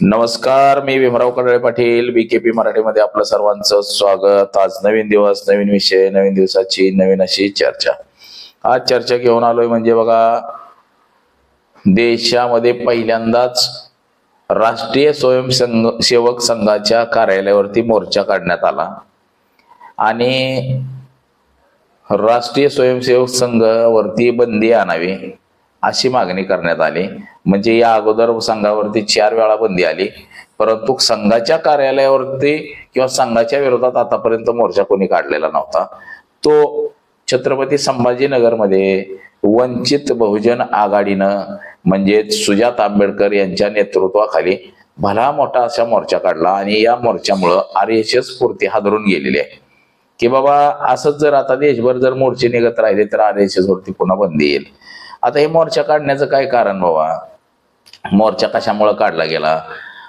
नमस्कार मी भीमराव कडळे पाटील बीकेपी मराठीमध्ये आपलं सर्वांचं स्वागत. आज नवीन दिवस नवीन विषय नवीन दिवसाची नवीन अशी चर्चा. आज चर्चा घेऊन आलोय म्हणजे बघा देशामध्ये पहिल्यांदाच राष्ट्रीय स्वयंसंघ सेवक संघाच्या कार्यालयावरती मोर्चा काढण्यात आला. आणि राष्ट्रीय स्वयंसेवक संघावरती बंदी आणावी. अशी मागणी करण्यात आली. म्हणजे या अगोदर संघावरती चार वेळा बंदी आली. परंतु संघाच्या कार्यालयावरती किंवा संघाच्या विरोधात आतापर्यंत मोर्चा कोणी काढलेला नव्हता. तो छत्रपती संभाजीनगरमध्ये वंचित बहुजन आघाडीनं म्हणजे सुजात आंबेडकर यांच्या नेतृत्वाखाली भला मोठा असा मोर्चा काढला आणि या मोर्चामुळं आर एस एस स्फूर्ती हादरून गेलेली आहे. की बाबा असंच जर आता देशभर जर मोर्चे निघत राहिले तर आर एस एस वरती पुन्हा बंदी येईल. आता हे मोर्चा काढण्याचं काय कारण बाबा? मोर्चा कशामुळे काढला गेला?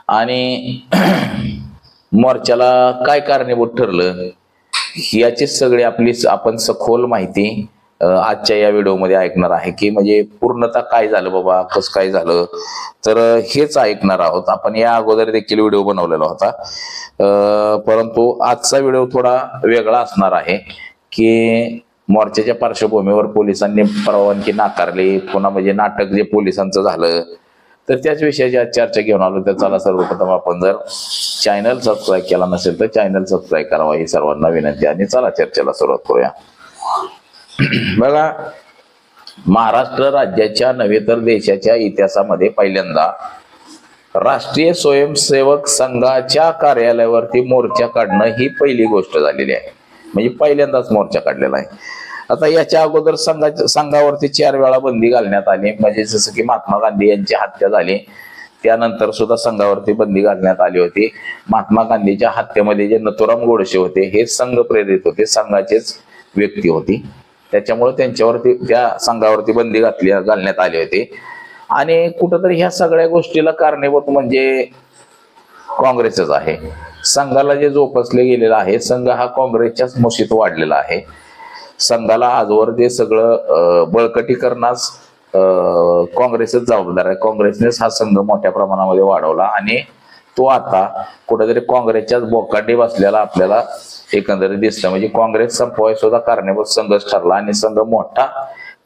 आणि मोर्चाला काय कारणीभूत ठरलं? याची सगळी आपली आपण सखोल माहिती आजच्या या व्हिडिओमध्ये ऐकणार आहे की म्हणजे पूर्णतः काय झालं बाबा? कसं काय झालं? तर हेच ऐकणार आहोत. आपण या अगोदर देखील व्हिडिओ बनवलेला होता. परंतु आजचा व्हिडिओ थोडा वेगळा असणार आहे की मोर्चाच्या पार्श्वभूमीवर पोलिसांनी परवानगी नाकारली. पुन्हा म्हणजे नाटक जे पोलिसांचं झालं तर त्याच विषयाची आज चर्चा घेऊन आलो. तर चला सर्वप्रथम आपण जर चॅनल सबस्क्राईब केला नसेल तर चॅनल सबस्क्राईब करावा ही सर्वांना विनंती आणि चला चर्चेला सुरुवात करूया. बघा महाराष्ट्र राज्याच्या नव्हे तर देशाच्या इतिहासामध्ये पहिल्यांदा राष्ट्रीय स्वयंसेवक संघाच्या कार्यालयावरती मोर्चा काढणं ही पहिली गोष्ट झालेली आहे. म्हणजे पहिल्यांदाच मोर्चा काढलेला आहे. आता याच्या अगोदर संघाच्या संघावरती चार वेळा बंदी घालण्यात आली. म्हणजे जसं की महात्मा गांधी यांची हत्या झाली. त्यानंतर सुद्धा संघावरती बंदी घालण्यात आली होती. महात्मा गांधीच्या हत्येमध्ये जे नथुराम गोडसे होते हे संघ प्रेरित होते. संघाचेच व्यक्ती होती. त्याच्यामुळे त्यांच्यावरती त्या संघावरती बंदी घातली घालण्यात आली होती. आणि कुठंतरी ह्या सगळ्या गोष्टीला कारणीभूत म्हणजे काँग्रेसच आहे. संघाला जे जोपासले गेलेलं आहे संघ हा काँग्रेसच्याच मुशीत वाढलेला आहे. संघाला आजवर जे सगळं बळकटीकरणास काँग्रेसच जबाबदार आहे. काँग्रेसनेच हा संघ मोठ्या प्रमाणामध्ये वाढवला आणि तो आता कुठेतरी काँग्रेसच्याच बोकांडी बसलेला आपल्याला एकंदरीत दिसतं म्हणजे काँग्रेस संपवाय सुद्धा कारणीभूत संघच ठरला आणि संघ मोठा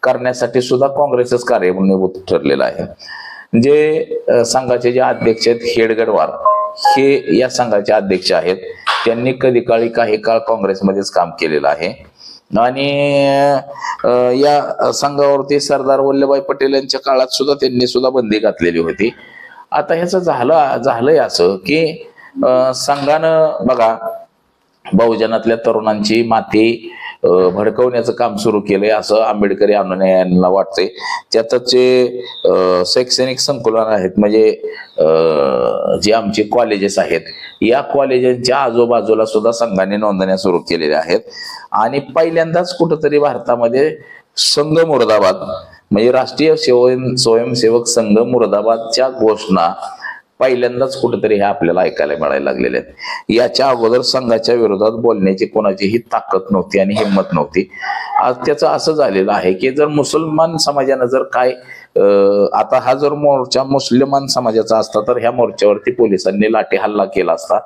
करण्यासाठी सुद्धा काँग्रेसच कार्यभूत ठरलेला आहे. जे संघाचे जे अध्यक्ष आहेत हेडगडवार हे या संघाचे अध्यक्ष आहेत. त्यांनी कधी काळी काही काळ काँग्रेसमध्येच काम केलेलं आहे. आणि या संघावरती सरदार वल्लभभाई पटेल यांच्या काळात सुद्धा त्यांनी सुद्धा बंदी घातलेली होती. आता ह्याचं झालं झालंय असं की संघानं बघा बहुजनातल्या तरुणांची माती भडकवण्याचं काम सुरू केलंय असं आंबेडकरी यांना वाटतंय. त्यातच जे शैक्षणिक संकुलन आहेत म्हणजे जे आमचे कॉलेजेस आहेत या कॉलेजांच्या आजूबाजूला सुद्धा संघाने नोंदण्या सुरू केलेल्या आहेत. आणि पहिल्यांदाच कुठंतरी भारतामध्ये संघ मुर्दाबाद म्हणजे राष्ट्रीय सेवन स्वयंसेवक संघ मुर्दाबादच्या घोषणा पहिल्यांदाच कुठेतरी हे आपल्याला ऐकायला मिळायला लागलेले आहेत. याच्या अगोदर संघाच्या विरोधात बोलण्याची कोणाचीही ताकद नव्हती आणि हिंमत नव्हती. आज त्याचं असं झालेलं आहे की जर मुसलमान समाजानं जर काय आता हा जर मोर्चा मुस्लिमान समाजाचा असता तर ह्या मोर्चावरती पोलिसांनी लाठी हल्ला केला असता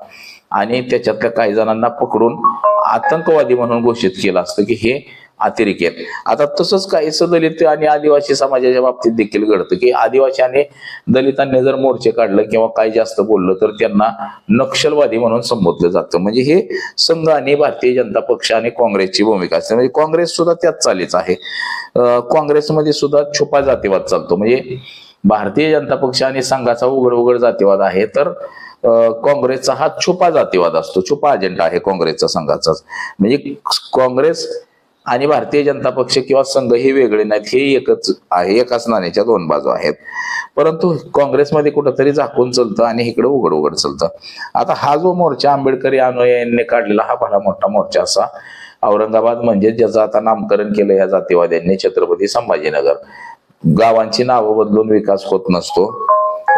आणि त्याच्यातल्या काही जणांना पकडून आतंकवादी म्हणून घोषित केलं असतं की हे अतिरेकी आहेत. आता तसंच काहीसं दलित आणि आदिवासी समाजाच्या बाबतीत देखील घडतं की आदिवासी आणि दलितांनी जर मोर्चे काढलं किंवा काही जास्त बोललं तर त्यांना नक्षलवादी म्हणून संबोधलं जातं. म्हणजे हे संघ आणि भारतीय जनता पक्ष आणि काँग्रेसची भूमिका असते. म्हणजे काँग्रेस सुद्धा त्याच चालीच आहे. काँग्रेसमध्ये सुद्धा छुपा जातीवाद चालतो. म्हणजे भारतीय जनता पक्ष आणि संघाचा उघड उघड जातीवाद आहे तर काँग्रेसचा हा छुपा जातीवाद असतो. छुपा अजेंडा आहे काँग्रेसचा संघाचाच. म्हणजे काँग्रेस आणि भारतीय जनता पक्ष किंवा संघ हे वेगळे नाहीत. हे एकच आहे. एकाच नाण्याच्या दोन बाजू आहेत. परंतु काँग्रेसमध्ये कुठंतरी झाकून चालतं आणि इकडे उघड उघड चालतं. आता हा जो मोर्चा आंबेडकरी अनुयायांनी काढलेला हा भला मोठा मोर्चा असा. औरंगाबाद म्हणजे ज्याचं आता नामकरण केलं या जातीवाद्यांनी छत्रपती संभाजीनगर. गावांची नावं बदलून विकास होत नसतो.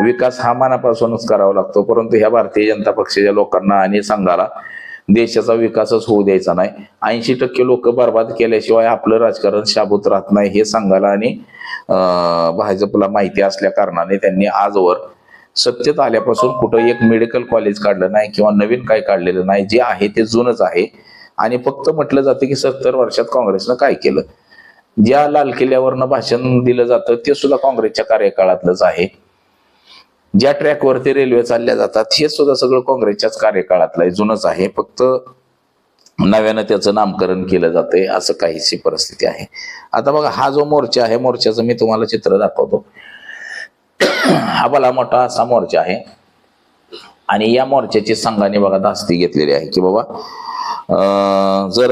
विकास हा मनापासूनच करावा लागतो. परंतु ह्या भारतीय जनता पक्षाच्या लोकांना आणि संघाला देशाचा विकासच होऊ द्यायचा नाही. ऐंशी टक्के लोक बर्बाद केल्याशिवाय आपलं राजकारण शाबूत राहत नाही हे सांगायला आणि भाजपला माहिती असल्या कारणाने त्यांनी आजवर सत्तेत आल्यापासून कुठं एक मेडिकल कॉलेज काढलं नाही किंवा नवीन काय काढलेलं नाही. जे आहे ते जुनच आहे. आणि फक्त म्हटलं जातं की सत्तर वर्षात काँग्रेसनं काय केलं? ज्या लाल किल्ल्यावरनं भाषण दिलं जातं ते सुद्धा काँग्रेसच्या कार्यकाळातलंच आहे. ज्या ट्रॅकवरती रेल्वे चालल्या जातात हे सुद्धा सगळं काँग्रेसच्याच कार्यकाळातलं आहे जुनंच आहे. फक्त नव्यानं त्याचं नामकरण केलं जातंय असं काहीशी परिस्थिती आहे. आता बघा हा जो मोर्चा आहे मोर्चाचं मी तुम्हाला चित्र दाखवतो. हा भला मोठा असा मोर्चा आहे. आणि या मोर्चाची संघाने बघा धास्ती घेतलेली आहे की बाबा जर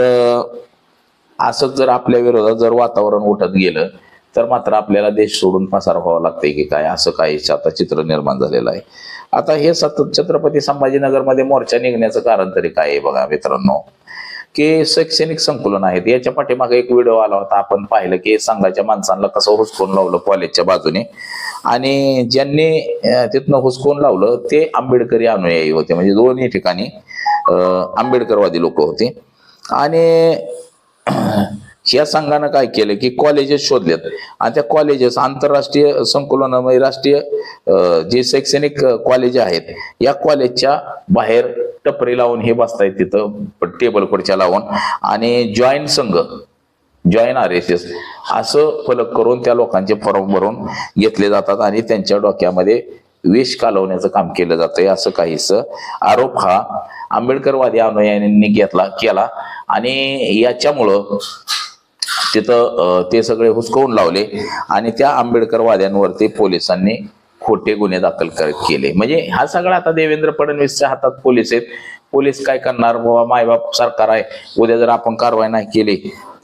असंच जर आपल्या विरोधात जर वातावरण उठत गेलं तर मात्र आपल्याला देश सोडून पसार व्हावं लागतंय की काय असं काही आता चित्र निर्माण झालेलं आहे. आता हे सत छत्रपती संभाजीनगरमध्ये मोर्चा निघण्याचं कारण तरी काय आहे बघा मित्रांनो? की शैक्षणिक संकुलन आहेत. याच्या पाठीमागे एक व्हिडिओ आला होता. आपण पाहिलं की संघाच्या माणसांना कसं हुसकून लावलं कॉलेजच्या बाजूने. आणि ज्यांनी तिथनं हुसकून लावलं ते आंबेडकरी अनुयायी होते. म्हणजे दोन्ही ठिकाणी आंबेडकरवादी लोक होते. आणि या संघानं काय केलं की कॉलेजेस शोधलेत आणि त्या कॉलेजेस आंतरराष्ट्रीय संकुलनामुळे म्हणजे राष्ट्रीय जे शैक्षणिक कॉलेज आहेत या कॉलेजच्या बाहेर टपरी लावून हे बसतायत तिथं टेबल खुर्च्या लावून. आणि जॉईन संघ जॉईन आर एस एस असं फलक करून त्या लोकांचे फॉर्म भरून घेतले जातात आणि त्यांच्या डोक्यामध्ये विष कालवण्याचं काम केलं जातंय असं काहीस आरोप हा आंबेडकरवादी अनुयायांनी घेतला केला. आणि याच्यामुळं तिथं ते सगळे हुसकवून लावले आणि त्या आंबेडकरवाद्यांवरती पोलिसांनी खोटे गुन्हे दाखल करत केले. म्हणजे हा सगळा आता देवेंद्र फडणवीसच्या हातात पोलीस आहेत. पोलीस काय करणार? बाबा मायबाप सरकार आहे. उद्या जर आपण कारवाई नाही केली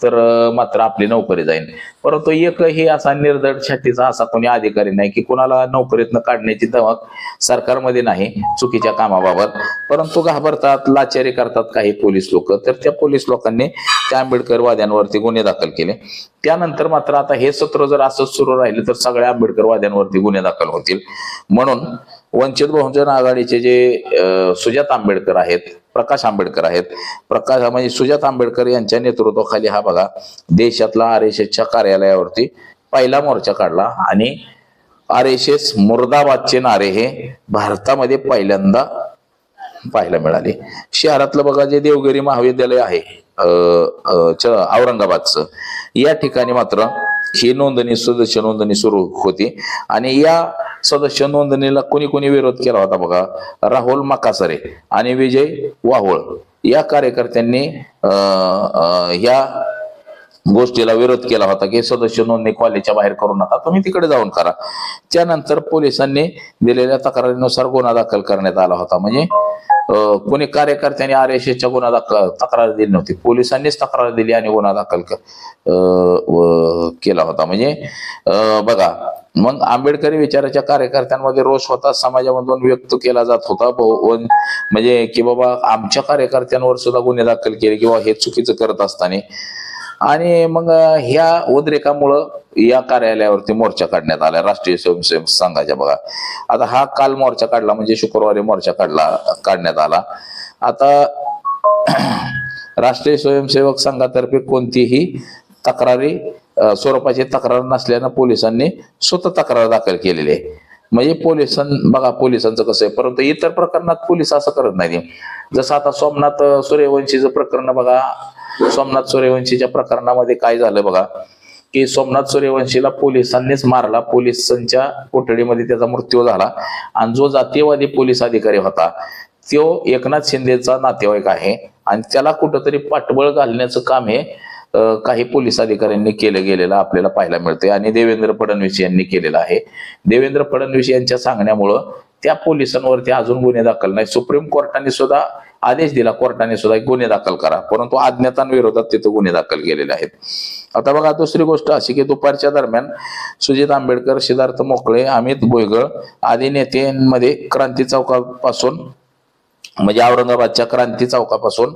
तर मात्र आपली नोकरी जाईल परंतु एकही असा निर्धड छातीचा असा कोणी अधिकारी नाही की कोणाला नोकरीतनं काढण्याची धमक सरकारमध्ये नाही चुकीच्या कामाबाबत. परंतु घाबरतात लाचारी करतात काही पोलीस लोक. तर त्या पोलीस लोकांनी त्या आंबेडकरवाद्यांवरती गुन्हे दाखल केले. त्यानंतर मात्र आता हे सत्र जर असंच सुरू राहिलं तर सगळ्या आंबेडकरवाद्यांवरती गुन्हे दाखल होतील. म्हणून वंचित बहुजन आघाडीचे जे सुजात आंबेडकर आहेत प्रकाश आंबेडकर आहेत. प्रकाश म्हणजे सुजात आंबेडकर यांच्या नेतृत्वाखाली हा बघा देशातला आर एस एसच्या कार्यालयावरती पहिला मोर्चा काढला आणि आर एस एस मुर्दाबादचे नारे हे भारतामध्ये पहिल्यांदा पाहायला मिळाले. शहरातलं बघा जे देवगिरी महाविद्यालय आहे च- औरंगाबादचं या ठिकाणी मात्र ही नोंदणी सदस्य नोंदणी सुरू होती. आणि या सदस्य नोंदणीला कोणी कोणी विरोध केला होता बघा. राहुल मकासरे आणि विजय वाहोळ. या कार्यकर्त्यांनी ह्या गोष्टीला विरोध केला होता की सदस्य नोंदणी कॉलेजच्या बाहेर करू नका. तुम्ही तिकडे जाऊन करा. त्यानंतर पोलिसांनी दिलेल्या तक्रारीनुसार गुन्हा दाखल करण्यात आला होता. म्हणजे कोणी कार्यकर्त्यांनी आर एस एसच्या गुन्हा दाखल तक्रार दिली नव्हती. पोलिसांनीच तक्रार दिली आणि गुन्हा दाखल केला होता. म्हणजे बघा मग आंबेडकरी विचाराच्या कार्यकर्त्यांमध्ये रोष होता समाजामधून व्यक्त केला जात होता. बहु- म्हणजे की बाबा आमच्या कार्यकर्त्यांवर सुद्धा गुन्हे दाखल केले किंवा हे चुकीचं करत असताना. आणि मग ह्या उद्रेकामुळं या कार्यालयावरती मोर्चा काढण्यात आला राष्ट्रीय स्वयंसेवक संघाच्या बघा. आता हा काल मोर्चा काढला म्हणजे शुक्रवारी मोर्चा काढला काढण्यात आला. आता राष्ट्रीय स्वयंसेवक संघातर्फे कोणतीही तक्रारी स्वरूपाची तक्रार नसल्यानं पोलिसांनी स्वतः तक्रार दाखल केलेली आहे. म्हणजे पोलिसां बघा पोलिसांचं कसं आहे. परंतु इतर प्रकरणात पोलीस असं करत नाही जसं आता सोमनाथ सूर्यवंशीचं प्रकरण बघा. सोमनाथ सूर्यवंशीच्या प्रकरणामध्ये काय झालं बघा? की सोमनाथ सूर्यवंशीला पोलिसांनीच मारला. पोलिसांच्या कोठडीमध्ये त्याचा मृत्यू झाला. आणि जो जातीयवादी पोलीस अधिकारी होता तो एकनाथ शिंदेचा नातेवाईक आहे. आणि त्याला कुठंतरी पाठबळ घालण्याचं काम हे काही पोलीस अधिकाऱ्यांनी केलं गेलेलं आपल्याला पाहायला मिळते आणि देवेंद्र फडणवीस यांनी केलेलं आहे. देवेंद्र फडणवीस यांच्या सांगण्यामुळं त्या पोलिसांवरती अजून गुन्हे दाखल नाही सुप्रीम कोर्टाने सुद्धा आदेश दिला. कोर्टाने सुद्धा गुन्हे दाखल करा. परंतु अज्ञातांविरोधात तिथे गुन्हे दाखल केलेले आहेत. आता बघा दुसरी गोष्ट अशी की दुपारच्या दरम्यान सुजित आंबेडकर सिद्धार्थ मोकळे अमित भुईगळ आदी नेत्यांमध्ये क्रांती चौकापासून म्हणजे औरंगाबादच्या क्रांती चौकापासून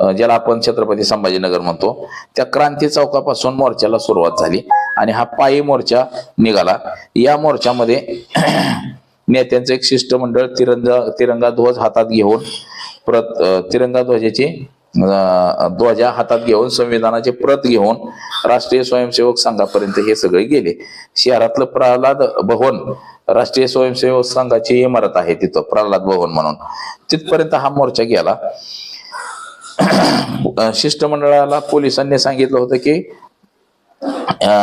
ज्याला आपण छत्रपती संभाजीनगर म्हणतो त्या क्रांती चौकापासून मोर्चाला सुरुवात झाली आणि हा पायी मोर्चा निघाला. या मोर्चामध्ये नेत्यांचं एक शिष्टमंडळ तिरंगा तिरंगा ध्वज हातात घेऊन प्रत तिरंगा ध्वजाची ध्वजा हातात घेऊन संविधानाचे प्रत घेऊन राष्ट्रीय स्वयंसेवक संघापर्यंत हे सगळे गेले. शहरातलं प्रल्हाद भवन राष्ट्रीय स्वयंसेवक संघाची इमारत आहे तिथं प्रल्हाद भवन म्हणून. तिथपर्यंत हा मोर्चा गेला. शिष्टमंडळाला पोलिसांनी सांगितलं होतं की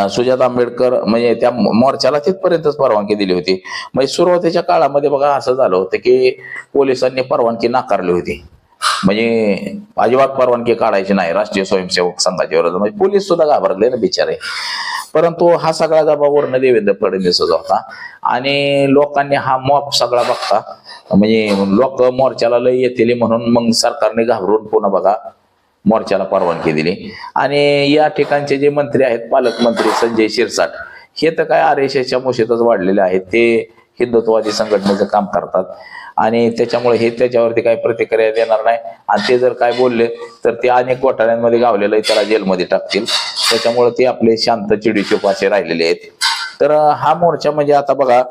सुजात आंबेडकर म्हणजे त्या मोर्चाला तिथपर्यंतच परवानगी दिली होती. म्हणजे सुरुवातीच्या काळामध्ये बघा असं झालं होतं की पोलिसांनी परवानगी नाकारली होती. म्हणजे अजिबात परवानगी काढायची नाही राष्ट्रीय स्वयंसेवक संघाच्या विरोधात. म्हणजे पोलीस सुद्धा घाबरले ना बिचारे. परंतु हा सगळा दबावावरनं देवेंद्र फडणवीसच होता. आणि लोकांनी हा मॉप सगळा बघता. म्हणजे लोक मोर्चाला लय येतील म्हणून मग सरकारने घाबरून पुन्हा बघा मोर्चाला परवानगी दिली. आणि या ठिकाणचे जे मंत्री आहेत पालकमंत्री संजय शिरसाट हे तर काय आर एस एसच्या मुशीतच वाढलेले आहेत. ते हिंदुत्ववादी संघटनेचं काम करतात. आणि त्याच्यामुळे हे त्याच्यावरती काही प्रतिक्रिया देणार नाही. आणि ते जर काय बोलले तर ते अनेक घोटाळ्यांमध्ये गावलेलं आहे त्याला जेलमध्ये टाकतील. त्याच्यामुळे ते आपले शांत चिडीचूप असे राहिलेले आहेत. तर हा मोर्चा म्हणजे आता बघा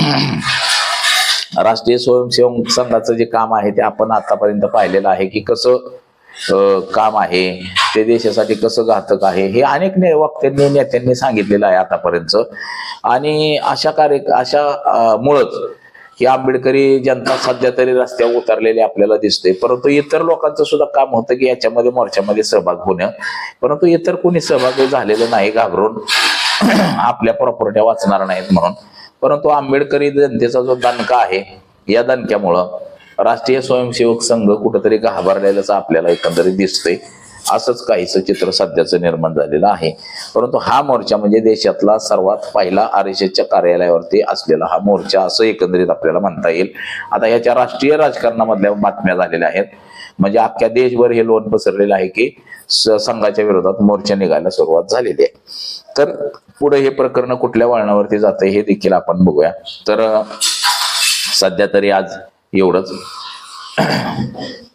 राष्ट्रीय स्वयंसेवक संघाचं जे काम आहे ते आपण आतापर्यंत पाहिलेलं आहे की कसं काम आहे ते देशासाठी कसं घातक आहे हे अनेक ने वक्त्यांनी नेत्यांनी सांगितलेलं आहे आतापर्यंत. आणि अशा कार्य अशा मुळच मुळंच ही आंबेडकरी जनता सध्या तरी रस्त्यावर उतरलेली आपल्याला दिसते परंतु इतर लोकांचं सुद्धा काम होतं की याच्यामध्ये मोर्चामध्ये सहभाग होणं. परंतु इतर कोणी सहभागी झालेलं नाही घाबरून आपल्या प्रॉपर्ट्या वाचणार नाहीत म्हणून. परंतु आंबेडकरी जनतेचा जो दणका आहे या दणक्यामुळं राष्ट्रीय स्वयंसेवक संघ कुठंतरी घाबरलेल्याच आपल्याला एकंदरीत दिसतंय. असंच काहीच चित्र सध्याचं निर्माण झालेलं आहे. परंतु हा मोर्चा म्हणजे देशातला सर्वात पहिला आर एस एसच्या कार्यालयावरती असलेला हा मोर्चा असं एकंदरीत आपल्याला म्हणता येईल. आता याच्या राष्ट्रीय राजकारणामधल्या बातम्या झालेल्या आहेत. म्हणजे अख्ख्या देशभर हे लोन पसरलेलं आहे की स- संघाच्या विरोधात मोर्चा निघायला सुरुवात झालेली आहे. तर पुढे हे प्रकरण कुठल्या वळणावरती जाते हे देखील आपण बघूया. तर सध्या तरी आज एवढंच.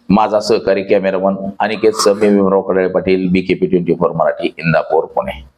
माझा सहकारी कॅमेरामन अनिकेत सर मी Bhimrao Kadale Patil B K P twenty four Marathi Indapur Pune.